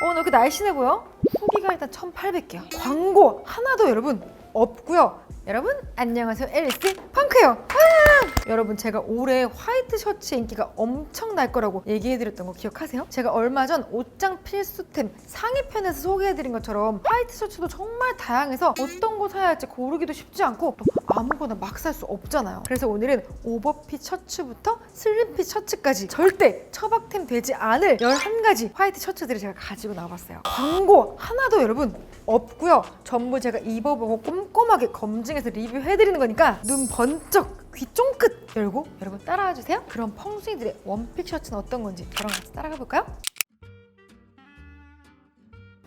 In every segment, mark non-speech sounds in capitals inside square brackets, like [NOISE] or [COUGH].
어, 너 이렇게 날씬해 보여? 후기가 일단 1,800개야. 광고 하나도 여러분 없고요. 여러분 안녕하세요 앨리스 펑크요. 와! 여러분 제가 올해 화이트 셔츠 인기가 엄청 날 거라고 얘기해드렸던 거 기억하세요? 제가 얼마 전 옷장 필수템 상위편에서 소개해드린 것처럼 화이트 셔츠도 정말 다양해서 어떤 거 사야 할지 고르기도 쉽지 않고 또 아무거나 막 살 수 없잖아요. 그래서 오늘은 오버핏 셔츠부터 슬림핏 셔츠까지 절대 처박템 되지 않을 11가지 화이트 셔츠들을 제가 가지고 나와봤어요. 광고 하나도 여러분 없고요. 전부 제가 입어보고 꼼꼼하게 검증해서 리뷰해드리는 거니까 눈 번쩍 귀 쫑긋 열고 여러분 따라와 주세요. 그럼 펑수이들의 원픽 셔츠는 어떤 건지 저랑 같이 따라가 볼까요?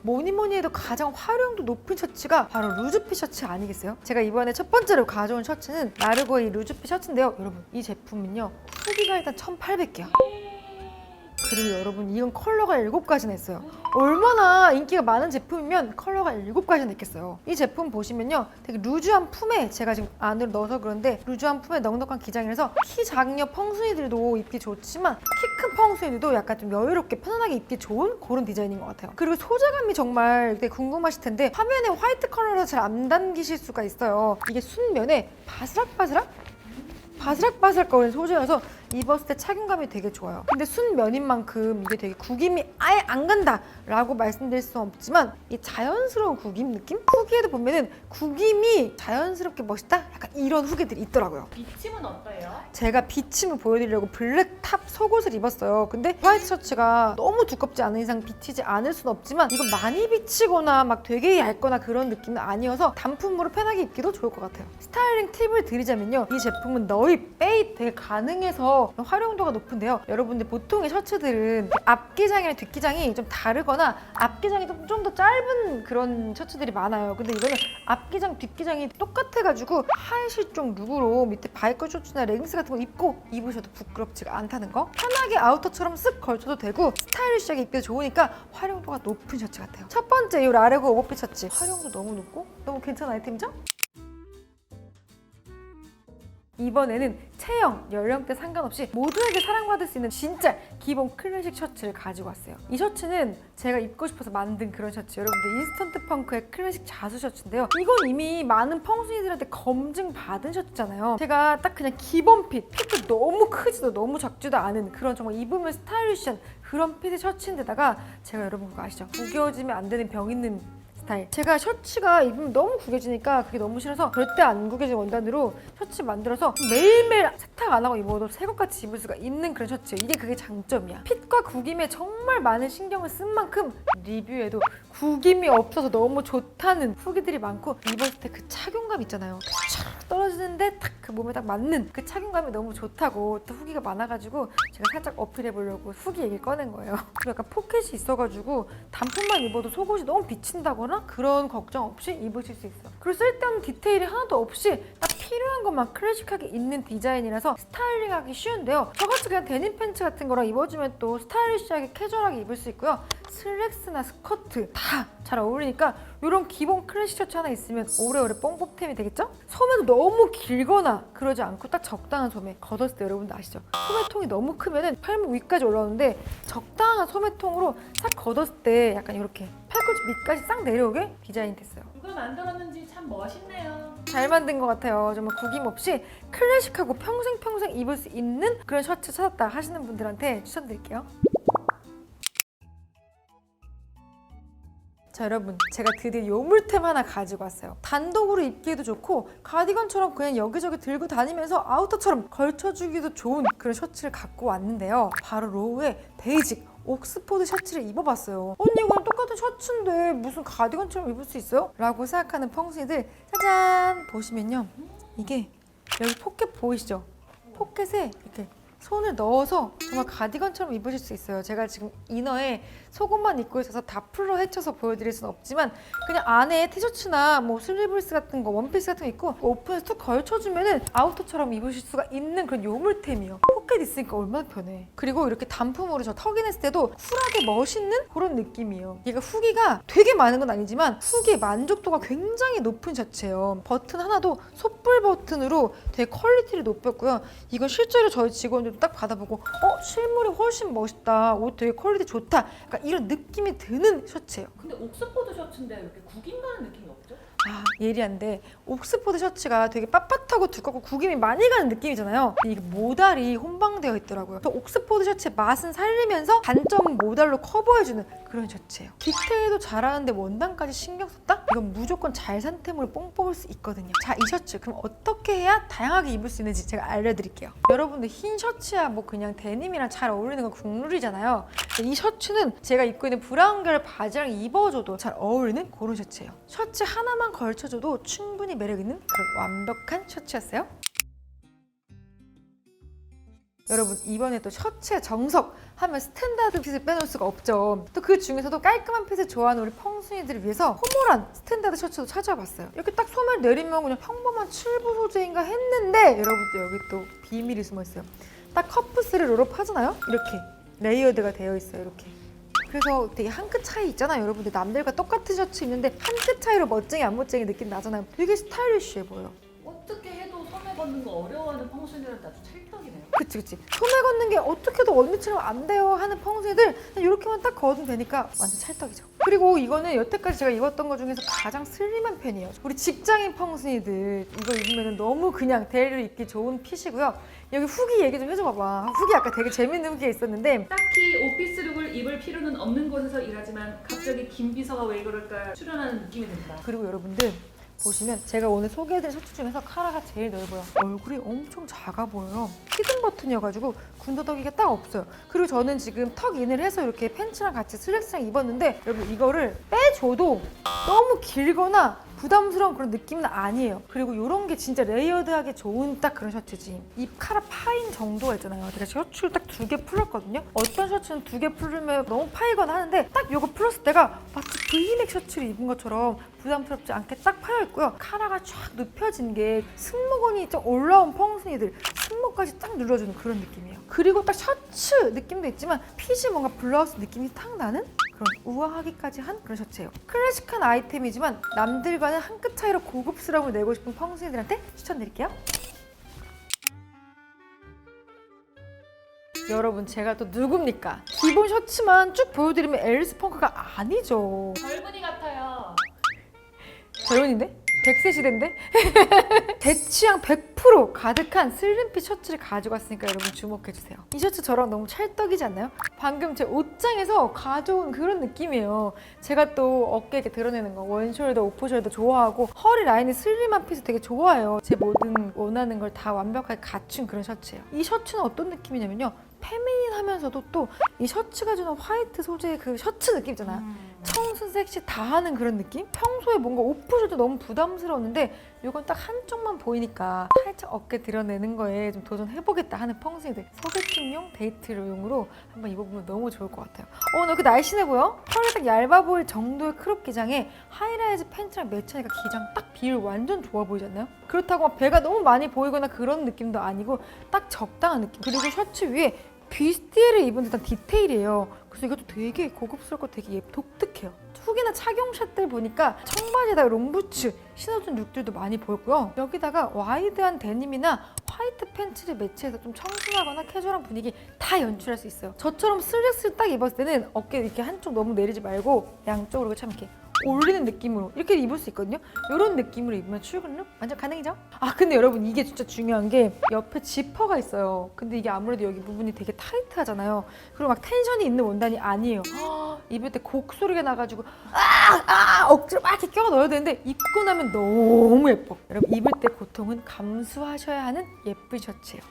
뭐니 뭐니 해도 가장 활용도 높은 셔츠가 바로 루즈핏 셔츠 아니겠어요? 제가 이번에 첫 번째로 가져온 셔츠는 나르고의 루즈핏 셔츠인데요. 여러분 이 제품은요 후기가 일단 1800개야. 그리고 여러분 이건 컬러가 7가지나 있어요. 얼마나 인기가 많은 제품이면 컬러가 7가지나 있겠어요. 이 제품 보시면요. 되게 루즈한 품에 제가 지금 안으로 넣어서 그런데 루즈한 품에 넉넉한 기장이라서 키 작은 펑순이들도 입기 좋지만 키 큰 펑순이들도 약간 좀 여유롭게 편안하게 입기 좋은 그런 디자인인 것 같아요. 그리고 소재감이 정말 되게 궁금하실 텐데 화면에 화이트 컬러로 잘 안 담기실 수가 있어요. 이게 순면에 바스락바스락 바스락바스락거리는 소재여서 입었을 때 착용감이 되게 좋아요. 근데 순면인 만큼 이게 되게 구김이 아예 안 간다 라고 말씀드릴 수 없지만 이 자연스러운 구김 느낌? 후기에도 보면은 구김이 자연스럽게 멋있다? 약간 이런 후기들이 있더라고요. 비침은 어때요? 제가 비침을 보여드리려고 블랙 탑 속옷을 입었어요. 근데 화이트 셔츠가 너무 두껍지 않은 이상 비치지 않을 순 없지만 이거 많이 비치거나 막 되게 얇거나 그런 느낌은 아니어서 단품으로 편하게 입기도 좋을 것 같아요. 스타일링 팁을 드리자면요. 이 제품은 너입, 빼입 되게 가능해서 활용도가 높은데요. 여러분들 보통의 셔츠들은 앞기장이랑 뒷기장이 좀 다르거나 앞기장이 좀좀더 짧은 그런 셔츠들이 많아요. 근데 이거는 앞기장, 뒷기장이 똑같아가지고 하이실종 룩으로 밑에 바이커 셔츠나 레깅스 같은 거 입고 입으셔도 부끄럽지가 않다는 거. 편하게 아우터처럼 쓱 걸쳐도 되고 스타일리시하게 입기도 좋으니까 활용도가 높은 셔츠 같아요. 첫 번째 이 라레고 오버핏 셔츠. 활용도 너무 높고 너무 괜찮은 아이템이죠? 이번에는 체형, 연령대 상관없이 모두에게 사랑받을 수 있는 진짜 기본 클래식 셔츠를 가지고 왔어요. 이 셔츠는 제가 입고 싶어서 만든 그런 셔츠. 여러분들 인스턴트 펑크의 클래식 자수 셔츠인데요. 이건 이미 많은 펑순이들한테 검증 받은 셔츠잖아요. 제가 딱 그냥 기본 핏, 핏도 너무 크지도 너무 작지도 않은 그런 정말 입으면 스타일리시한 그런 핏의 셔츠인데다가 제가 여러분 그거 아시죠? 구겨지면 안 되는 병 있는 스타일. 제가 셔츠가 입으면 너무 구겨지니까 그게 너무 싫어서 절대 안 구겨진 원단으로 셔츠 만들어서 매일매일 세탁 안 하고 입어도 새 것같이 입을 수가 있는 그런 셔츠예요. 이게 그게 장점이야. 핏과 구김에 정말 많은 신경을 쓴 만큼 리뷰에도 구김이 없어서 너무 좋다는 후기들이 많고 입었을 때 그 착용감 있잖아요. 촥 떨어지는데 딱그 몸에 딱 맞는 그 착용감이 너무 좋다고 또 후기가 많아가지고 제가 살짝 어필해 보려고 후기 얘기를 꺼낸 거예요. [LAUGHS] 그리고 약간 포켓이 있어가지고 단품만 입어도 속옷이 너무 비친다거나 그런 걱정 없이 입으실 수 있어요. 그리고 쓸데없는 디테일이 하나도 없이 딱 필요한 것만 클래식하게 있는 디자인이라서 스타일링하기 쉬운데요. 저같이 그냥 데님 팬츠 같은 거랑 입어주면 또 스타일리시하게 캐주얼하게 입을 수 있고요. 슬랙스나 스커트 다 잘 어울리니까 이런 기본 클래식 셔츠 하나 있으면 오래오래 뽕뽕템이 되겠죠? 소매도 너무 길거나 그러지 않고 딱 적당한 소매 걷었을 때 여러분들 아시죠? 소매통이 너무 크면은 팔목 위까지 올라오는데 적당한 소매통으로 싹 걷었을 때 약간 이렇게 팔꿈치 밑까지 싹 내려오게 디자인 됐어요. 누가 만들었는지 참 멋있네요. 잘 만든 것 같아요. 정말 구김 없이 클래식하고 평생 평생 입을 수 있는 그런 셔츠 찾았다 하시는 분들한테 추천드릴게요. 자 여러분 제가 드디어 요물템 하나 가지고 왔어요. 단독으로 입기에도 좋고 가디건처럼 그냥 여기저기 들고 다니면서 아우터처럼 걸쳐주기도 좋은 그런 셔츠를 갖고 왔는데요. 바로 로우의 베이직 옥스포드 셔츠를 입어봤어요. 언니 이건 똑같은 셔츠인데 무슨 가디건처럼 입을 수 있어요? 라고 생각하는 펑순이들 짜잔! 보시면요. 이게 여기 포켓 보이시죠? 포켓에 이렇게 손을 넣어서 정말 가디건처럼 입으실 수 있어요. 제가 지금 이너에 속옷만 입고 있어서 다 풀로 헤쳐서 보여드릴 수는 없지만 그냥 안에 티셔츠나 뭐 슬리브스 같은 거, 원피스 같은 거 입고 오픈해서 툭 걸쳐주면 은 아우터처럼 입으실 수가 있는 그런 요물템이에요. 포켓 있으니까 얼마나 편해. 그리고 이렇게 단품으로 저 턱인했을 때도 쿨하게 멋있는 그런 느낌이에요. 얘가 후기가 되게 많은 건 아니지만 후기의 만족도가 굉장히 높은 셔츠예요. 버튼 하나도 솥불 버튼으로 되게 퀄리티를 높였고요. 이건 실제로 저희 직원들도 딱 받아보고 어 실물이 훨씬 멋있다. 옷 되게 퀄리티 좋다. 약간 이런 느낌이 드는 셔츠예요. 근데 옥스퍼드 셔츠인데 이렇게 구김 가는 느낌이 없죠? 아 예리한데 옥스퍼드 셔츠가 되게 빳빳하고 두껍고 구김이 많이 가는 느낌이잖아요. 근데 이게 모달이 혼방되어 있더라고요. 그래서 옥스퍼드 셔츠의 맛은 살리면서 단점은 모달로 커버해주는 그런 셔츠예요. 디테일도 잘하는데 원단까지 신경 썼다? 이건 무조건 잘 산 템으로 뽕 뽑을 수 있거든요. 자, 이 셔츠 그럼 어떻게 해야 다양하게 입을 수 있는지 제가 알려드릴게요. 여러분들 흰 셔츠야 뭐 그냥 데님이랑 잘 어울리는 건 국룰이잖아요. 이 셔츠는 제가 입고 있는 브라운 계열 바지랑 입어줘도 잘 어울리는 그런 셔츠예요. 셔츠 하나만 걸쳐줘도 충분히 매력 있는 완벽한 셔츠였어요. 여러분 이번에 또 셔츠의 정석 하면 스탠다드 핏을 빼놓을 수가 없죠. 또 그 중에서도 깔끔한 핏을 좋아하는 우리 펑순이들을 위해서 허몰한 스탠다드 셔츠도 찾아봤어요. 이렇게 딱 소매를 내리면 그냥 평범한 칠부 소재인가 했는데 여러분들 여기 또 비밀이 숨어 있어요. 딱 커프스를 롤업 하잖아요. 이렇게 레이어드가 되어 있어요. 이렇게. 그래서 되게 한 끗 차이 있잖아요. 여러분들 남들과 똑같은 셔츠 입는데 한 끗 차이로 멋쟁이 안 멋쟁이 느낌 나잖아요. 되게 스타일리쉬해 보여요. 걷는 거 어려워하는 펑션들한테 아주 찰떡이네요. 그치 그치. 소매 걷는 게 어떻게도 언니처럼 안 돼요 하는 펑스이들 이렇게만 딱 걷으면 되니까 완전 찰떡이죠. 그리고 이거는 여태까지 제가 입었던 것 중에서 가장 슬림한 편이에요. 우리 직장인 펑스이들 이거 입으면 너무 그냥 데일리로 입기 좋은 핏이고요. 여기 후기 얘기 좀 해줘봐봐. 후기 아까 되게 재밌는 후기가 있었는데. 딱히 오피스룩을 입을 필요는 없는 곳에서 일하지만 갑자기 김 비서가 왜 그럴까 출연하는 느낌이 듭니다. 그리고 여러분들 보시면 제가 오늘 소개해드린 셔츠 중에서 카라가 제일 넓어요. 얼굴이 엄청 작아 보여요. 히든 버튼이어가지고 군더더기가 딱 없어요. 그리고 저는 지금 턱 인을 해서 이렇게 팬츠랑 같이 슬랙스랑 입었는데 여러분 이거를 빼줘도 너무 길거나 부담스러운 그런 느낌은 아니에요. 그리고 이런 게 진짜 레이어드하게 좋은 딱 그런 셔츠지. 입 카라 파인 정도가 있잖아요. 제가 셔츠를 딱 두 개 풀었거든요. 어떤 셔츠는 두 개 풀면 너무 파이거나 하는데 딱 이거 풀었을 때가 마치 브이넥 셔츠를 입은 것처럼 부담스럽지 않게 딱 파여 있고요. 카라가 쫙 눕혀진 게 승모근이 좀 올라온 펑순이들 승모까지 딱 눌러주는 그런 느낌이에요. 그리고 딱 셔츠 느낌도 있지만 핏이 뭔가 블라우스 느낌이 탁 나는 그런 우아하기까지 한 그런 셔츠예요. 클래식한 아이템이지만 남들과는 한 끗 차이로 고급스러움을 내고 싶은 펑순이들한테 추천드릴게요. 여러분 제가 또 누굽니까? 기본 셔츠만 쭉 보여드리면 앨리스 펑크가 아니죠. 젊은이 같아요. 젊은인데? 100세 시대인데? 제 취향 100% 가득한 슬림핏 셔츠를 가지고 왔으니까 여러분 주목해주세요. 이 셔츠 저랑 너무 찰떡이지 않나요? 방금 제 옷장에서 가져온 그런 느낌이에요. 제가 또 어깨 이렇게 드러내는 거 원숄더, 오프숄더 좋아하고 허리 라인이 슬림한 핏을 되게 좋아해요. 제 모든 원하는 걸 다 완벽하게 갖춘 그런 셔츠예요. 이 셔츠는 어떤 느낌이냐면요. 페미닌 하면서도 또 이 셔츠가 주는 화이트 소재의 그 셔츠 느낌 있잖아요. 청순 섹시 다 하는 그런 느낌? 평소에 뭔가 오프셔도 너무 부담스러웠는데 이건 딱 한쪽만 보이니까 살짝 어깨 드러내는 거에 좀 도전해보겠다 하는 펑스이들 소개팅용 데이트용으로 한번 입어보면 너무 좋을 것 같아요. 어, 너 이렇게 날씬해 보여? 털이 딱 얇아 보일 정도의 크롭 기장에 하이라이즈 팬츠랑 매치하니까 기장 딱 비율 완전 좋아 보이지 않나요? 그렇다고 막 배가 너무 많이 보이거나 그런 느낌도 아니고 딱 적당한 느낌. 그리고 셔츠 위에 뷔스티에를 입은 듯한 디테일이에요. 그래서 이것도 되게 고급스럽고 되게 예, 독특해요. 후기나 착용샷 들 보니까 청바지에다가 롱부츠 신어준 룩들도 많이 보였고요. 여기다가 와이드한 데님이나 화이트 팬츠를 매치해서 좀 청순하거나 캐주얼한 분위기 다 연출할 수 있어요. 저처럼 슬랙스를 딱 입었을 때는 어깨 이렇게 한쪽 너무 내리지 말고 양쪽으로 참 이렇게 올리는 느낌으로 이렇게 입을 수 있거든요. 이런 느낌으로 입으면 출근룩 완전 가능이죠? 아 근데 여러분 이게 진짜 중요한 게 옆에 지퍼가 있어요. 근데 이게 아무래도 여기 부분이 되게 타이트하잖아요. 그리고 막 텐션이 있는 원단이 아니에요. [GASPS] 입을 때 곡 소리가 나가지고 아, 아 억지로 막 이렇게 껴 넣어야 되는데 입고 나면 너무 예뻐. 여러분 입을 때 고통은 감수하셔야 하는 예쁜 셔츠예요.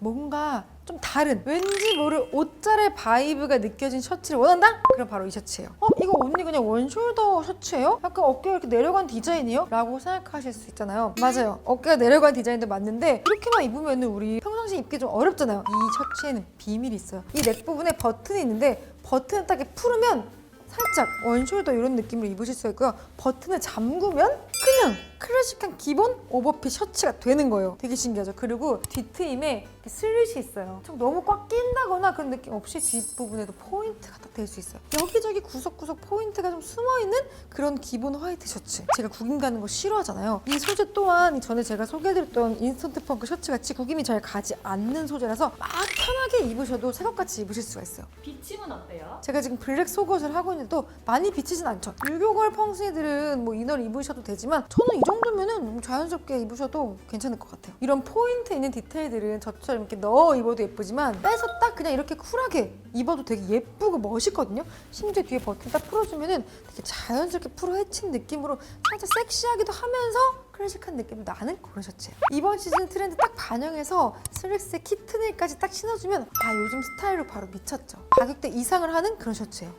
뭔가 좀 다른 왠지 모를 옷자의 바이브가 느껴진 셔츠를 원한다? 그럼 바로 이 셔츠예요. 어 이거 언니 그냥 원숄더 셔츠예요? 약간 어깨가 이렇게 내려간 디자인이요? 라고 생각하실 수 있잖아요. 맞아요. 어깨가 내려간 디자인도 맞는데 이렇게만 입으면 우리 평상시 입기 좀 어렵잖아요. 이 셔츠에는 비밀이 있어요. 이 넥 부분에 버튼이 있는데 버튼을 딱 이렇게 풀으면 살짝 원숄더 이런 느낌으로 입으실 수 있고요. 버튼을 잠그면 그냥 클래식한 기본 오버핏 셔츠가 되는 거예요. 되게 신기하죠. 그리고 뒷트임에 이렇게 슬릿이 있어요. 좀 너무 꽉 낀다거나 그런 느낌 없이 뒷부분에도 포인트가 딱 될 수 있어요. 여기저기 구석구석 포인트가 좀 숨어있는 그런 기본 화이트 셔츠. 제가 구김 가는 거 싫어하잖아요. 이 소재 또한 전에 제가 소개해드렸던 인스턴트 펑크 셔츠 같이 구김이 잘 가지 않는 소재라서 막 편하게 입으셔도 새것같이 입으실 수가 있어요. 비침은 어때요? 제가 지금 블랙 속옷을 하고 있는데도 많이 비치진 않죠. 유교걸 펑스이들은 뭐 이너를 입으셔도 되지만 저는 이 정도면은 자연스럽게 입으셔도 괜찮을 것 같아요. 이런 포인트 있는 디테일들은 저처럼 이렇게 넣어 입어도 예쁘지만 빼서 딱 그냥 이렇게 쿨하게 입어도 되게 예쁘고 멋있거든요. 심지어 뒤에 버튼 딱 풀어주면은 되게 자연스럽게 풀어 헤친 느낌으로 살짝 섹시하기도 하면서 클래식한 느낌이 나는 그런 셔츠예요. 이번 시즌 트렌드 딱 반영해서 슬랙스에 키트네일까지 딱 신어주면 아 요즘 스타일로 바로 미쳤죠. 가격대 이상을 하는 그런 셔츠예요.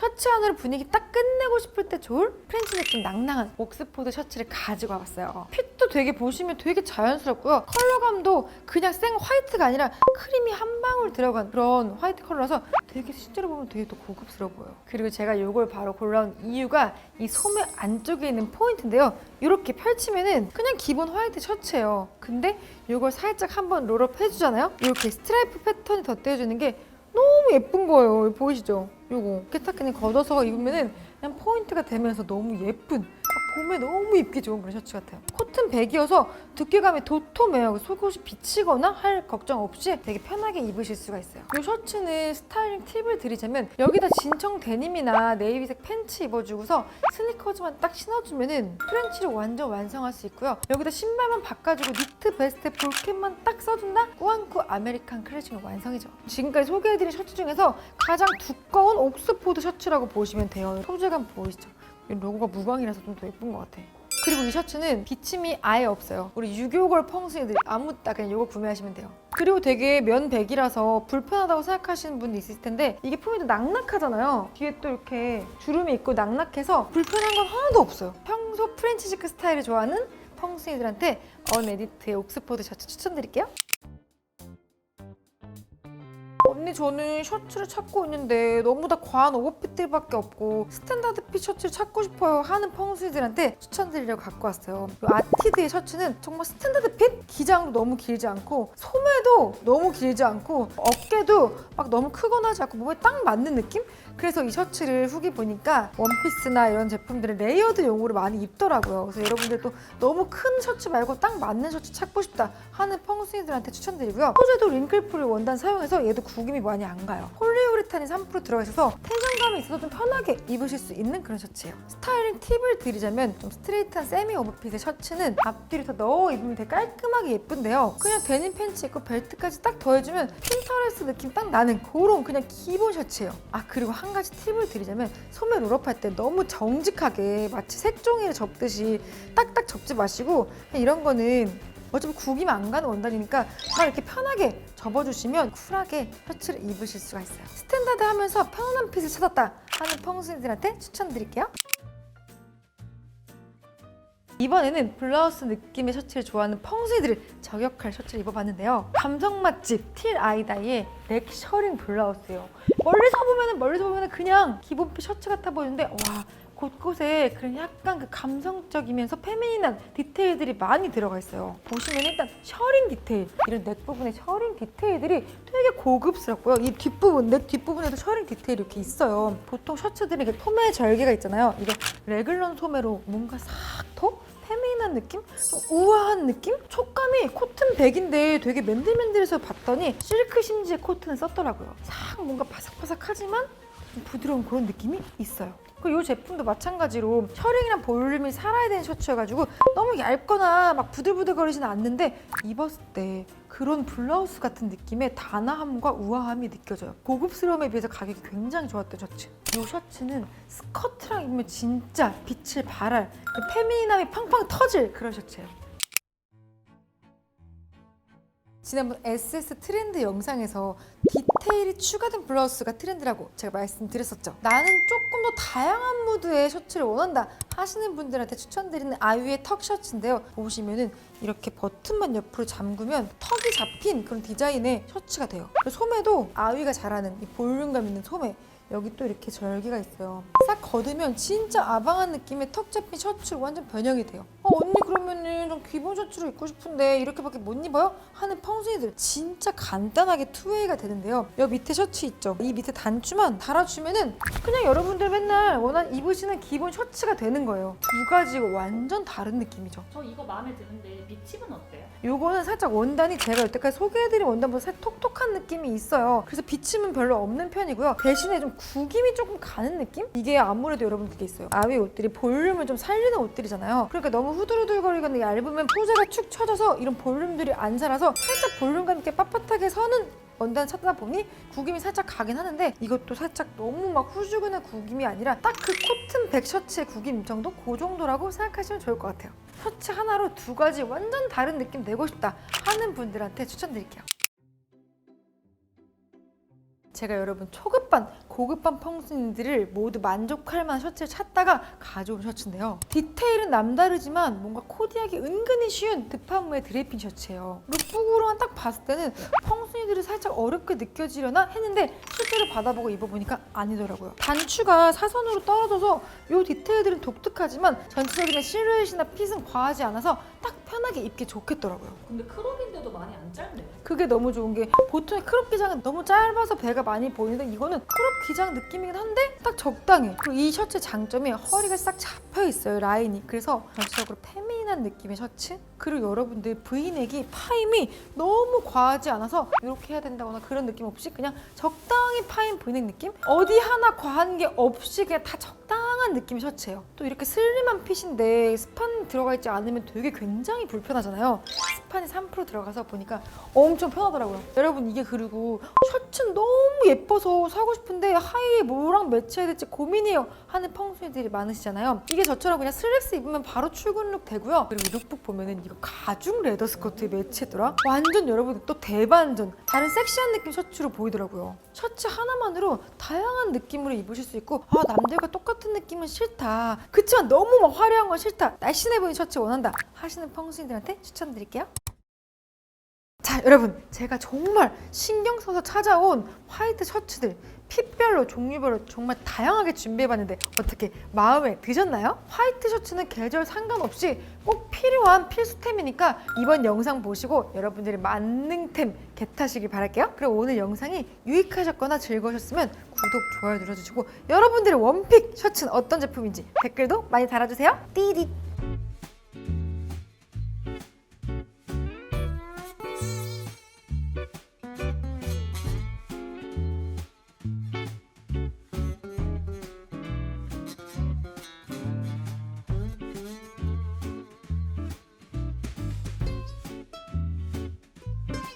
셔츠 안으로 분위기 딱 끝내고 싶을 때 좋을 프렌치 느낌 낭낭한 옥스포드 셔츠를 가지고 와봤어요. 핏도 되게 보시면 되게 자연스럽고요. 컬러감도 그냥 생 화이트가 아니라 크림이 한 방울 들어간 그런 화이트 컬러라서 되게 실제로 보면 되게 또 고급스러워 보여요. 그리고 제가 이걸 바로 골라온 이유가 이 소매 안쪽에 있는 포인트인데요. 이렇게 펼치면은 그냥 기본 화이트 셔츠예요. 근데 이걸 살짝 한번 롤업 해주잖아요. 이렇게 스트라이프 패턴이 덧대어주는 게 너무 예쁜 거예요. 보이시죠? 요거 그냥 걷어서 입으면은 그냥 포인트가 되면서 너무 예쁜 딱 봄에 너무 입기 좋은 그런 셔츠 같아요. 코튼 백이어서 두께감이 도톰해요. 속옷이 비치거나 할 걱정 없이 되게 편하게 입으실 수가 있어요. 이 셔츠는 스타일링 팁을 드리자면 여기다 진청 데님이나 네이비색 팬츠 입어주고서 스니커즈만 딱 신어주면은 프렌치를 완전 완성할 수 있고요. 여기다 신발만 바꿔주고 니트 베스트에 볼캡만 딱 써준다? 꾸안꾸 아메리칸 클래식은 완성이죠. 지금까지 소개해드린 셔츠 중에서 가장 두꺼운 옥스포드 셔츠라고 보시면 돼요. 소재감 보이시죠? 이 로고가 무광이라서 좀 더 예쁜 것 같아. 그리고 이 셔츠는 비침이 아예 없어요. 우리 유교걸 펑스이들 아무 딱 그냥 이거 구매하시면 돼요. 그리고 되게 면백이라서 불편하다고 생각하시는 분도 있을 텐데 이게 또 낙낙하잖아요. 뒤에 또 이렇게 주름이 있고 낙낙해서 불편한 건 하나도 없어요. 평소 프렌치 시크 스타일을 좋아하는 펑스이들한테 언에디트의 옥스포드 셔츠 추천드릴게요. 언니 저는 셔츠를 찾고 있는데 너무 다 과한 오버핏들밖에 없고 스탠다드 핏 셔츠를 찾고 싶어요 하는 펑스들한테 추천드리려고 갖고 왔어요. 이 아티드의 셔츠는 정말 스탠다드 핏 기장도 너무 길지 않고 소매도 너무 길지 않고 어깨도 막 너무 크거나 하지 않고 몸에 딱 맞는 느낌? 그래서 이 셔츠를 후기 보니까 원피스나 이런 제품들은 레이어드 용으로 많이 입더라고요. 그래서 여러분들도 너무 큰 셔츠 말고 딱 맞는 셔츠 찾고 싶다 하는 펑스들한테 추천드리고요. 소재도 링클프리 원단 사용해서 얘도 구김이 많이 안 가요. 폴리우레탄이 3% 들어가 있어서 텐션감이 있어서 좀 편하게 입으실 수 있는 그런 셔츠예요. 스타일링 팁을 드리자면 좀 스트레이트한 세미 오버핏의 셔츠는 앞뒤로 다 넣어 입으면 되게 깔끔하게 예쁜데요. 그냥 데님 팬츠 입고 벨트까지 딱 더해주면 핀터레스트 느낌 딱 나는 그런 그냥 기본 셔츠예요. 아 그리고 한 가지 팁을 드리자면 소매 롤업할 때 너무 정직하게 마치 색종이를 접듯이 딱딱 접지 마시고 이런 거는 어차피 구기면 안 가는 원단이니까 막 이렇게 편하게 접어주시면 쿨하게 셔츠를 입으실 수가 있어요. 스탠다드 하면서 편안한 핏을 찾았다 하는 펑스들한테 추천드릴게요. 이번에는 블라우스 느낌의 셔츠를 좋아하는 펑스이들을 저격할 셔츠를 입어봤는데요. 감성 맛집 틸 아이다이의 렉셔링 블라우스예요. 멀리서 보면은 멀리서 보면은 그냥 기본핏 셔츠 같아 보이는데 와 곳곳에 그런 약간 그 감성적이면서 페미닌한 디테일들이 많이 들어가 있어요. 보시면 일단 셔링 디테일, 이런 넥 부분의 셔링 디테일들이 되게 고급스럽고요. 이 뒷부분, 넥 뒷부분에도 셔링 디테일이 이렇게 있어요. 보통 셔츠들은 이렇게 소매 절개가 있잖아요. 이거 레글런 소매로 뭔가 싹 더 페미닌한 느낌? 좀 우아한 느낌? 촉감이 코튼 백인데 되게 맨들맨들해서 봤더니 실크 심지의 코튼을 썼더라고요. 싹 뭔가 바삭바삭하지만 좀 부드러운 그런 느낌이 있어요. 그리고 이 제품도 마찬가지로 셔링이랑 볼륨이 살아야 되는 셔츠여가지고 너무 얇거나 막 부들부들거리지는 않는데 입었을 때 그런 블라우스 같은 느낌의 단아함과 우아함이 느껴져요. 고급스러움에 비해서 가격이 굉장히 좋았던 셔츠. 이 셔츠는 스커트랑 입으면 진짜 빛을 발할 그 페미닌함이 팡팡 터질 그런 셔츠예요. 지난번 SS 트렌드 영상에서 디테일이 추가된 블라우스가 트렌드라고 제가 말씀드렸었죠. 나는 조금 더 다양한 무드의 셔츠를 원한다 하시는 분들한테 추천드리는 아유의 턱 셔츠인데요. 보시면은 이렇게 버튼만 옆으로 잠그면 턱이 잡힌 그런 디자인의 셔츠가 돼요. 그리고 소매도 아위가 잘하는 이 볼륨감 있는 소매. 여기 또 이렇게 절개가 있어요. 싹 걷으면 진짜 아방한 느낌의 턱 잡힌 셔츠로 완전 변형이 돼요. 어, 언니 그러면은 좀 기본 셔츠로 입고 싶은데 이렇게밖에 못 입어요? 하는 펑순이들 진짜 간단하게 투웨이가 되는데요. 여기 밑에 셔츠 있죠? 이 밑에 단추만 달아주면은 그냥 여러분들 맨날 원하는 입으시는 기본 셔츠가 되는 거예요. 두 가지가 완전 다른 느낌이죠. 저 이거 마음에 드는데 밑집은 어때요? 요거는 살짝 원단이 제가 여태까지 소개해드린 원단보다 살짝 톡톡한 느낌이 있어요. 그래서 비침은 별로 없는 편이고요. 대신에 좀 구김이 조금 가는 느낌? 이게 아무래도 여러분 그게 있어요. 아위 옷들이 볼륨을 좀 살리는 옷들이잖아요. 그러니까 너무 후들후들거리거나 얇으면 소재가 축 처져서 이런 볼륨들이 안 살아서 살짝 볼륨감 있게 빳빳하게 서는 원단 찾다 보니 구김이 살짝 가긴 하는데 이것도 살짝 너무 막 후주근한 구김이 아니라 딱 그 코튼 백 셔츠의 구김 정도? 그 정도라고 생각하시면 좋을 것 같아요. 셔츠 하나로 두 가지 완전 다른 느낌 내고 싶다 하는 분들한테 추천드릴게요. 제가 여러분 초급반, 고급반 펑순이들을 모두 만족할 만한 셔츠를 찾다가 가져온 셔츠인데요. 디테일은 남다르지만 뭔가 코디하기 은근히 쉬운 드파무의 드레핀 셔츠예요. 룩북으로만 딱 봤을 때는 펑순이들이 살짝 어렵게 느껴지려나 했는데 실제로 받아보고 입어보니까 아니더라고요. 단추가 사선으로 떨어져서 이 디테일들은 독특하지만 전체적인 실루엣이나 핏은 과하지 않아서 딱 편하게 입기 좋겠더라고요. 근데 크롭인데도 많이 안 짧네요. 그게 너무 좋은 게 보통의 크롭 기장은 너무 짧아서 배가 많이 보이는데 이거는 크롭 기장 느낌이긴 한데 딱 적당해. 그리고 이 셔츠의 장점이 허리가 싹 잡혀 있어요 라인이. 그래서 전체적으로 페미닌한 느낌의 셔츠. 그리고 여러분들 브이넥이 파임이 너무 과하지 않아서 이렇게 해야 된다거나 그런 느낌 없이 그냥 적당히 파인 브이넥 느낌? 어디 하나 과한 게 없이 그냥 다 적당 한 느낌의 셔츠예요. 또 이렇게 슬림한 핏인데 스판 들어가 있지 않으면 되게 굉장히 불편하잖아요. 스판이 3% 들어가서 보니까 엄청 편하더라고요. 여러분 이게 그리고 셔츠는 너무 예뻐서 사고 싶은데 하의에 뭐랑 매치해야 될지 고민해요 하는 펑순이들이 많으시잖아요. 이게 저처럼 그냥 슬랙스 입으면 바로 출근룩 되고요. 그리고 이 룩북 보면은 이거 가죽 레더 스커트에 매치했더라. 완전 여러분 또 대반전. 다른 섹시한 느낌 셔츠로 보이더라고요. 셔츠 하나만으로 다양한 느낌으로 입으실 수 있고 아 남들과 똑같은 느낌 은 싫다. 그치만 너무 막 화려한 건 싫다. 날씬해 보이는 셔츠 원한다 하시는 펑순이들한테 추천드릴게요. 자 여러분 제가 정말 신경 써서 찾아온 화이트 셔츠들 핏별로 종류별로 정말 다양하게 준비해봤는데 어떻게 마음에 드셨나요? 화이트 셔츠는 계절 상관없이 꼭 필요한 필수템이니까 이번 영상 보시고 여러분들이 만능템 겟하시길 바랄게요. 그리고 오늘 영상이 유익하셨거나 즐거우셨으면 구독, 좋아요 눌러주시고 여러분들의 원픽 셔츠는 어떤 제품인지 댓글도 많이 달아주세요. 띠디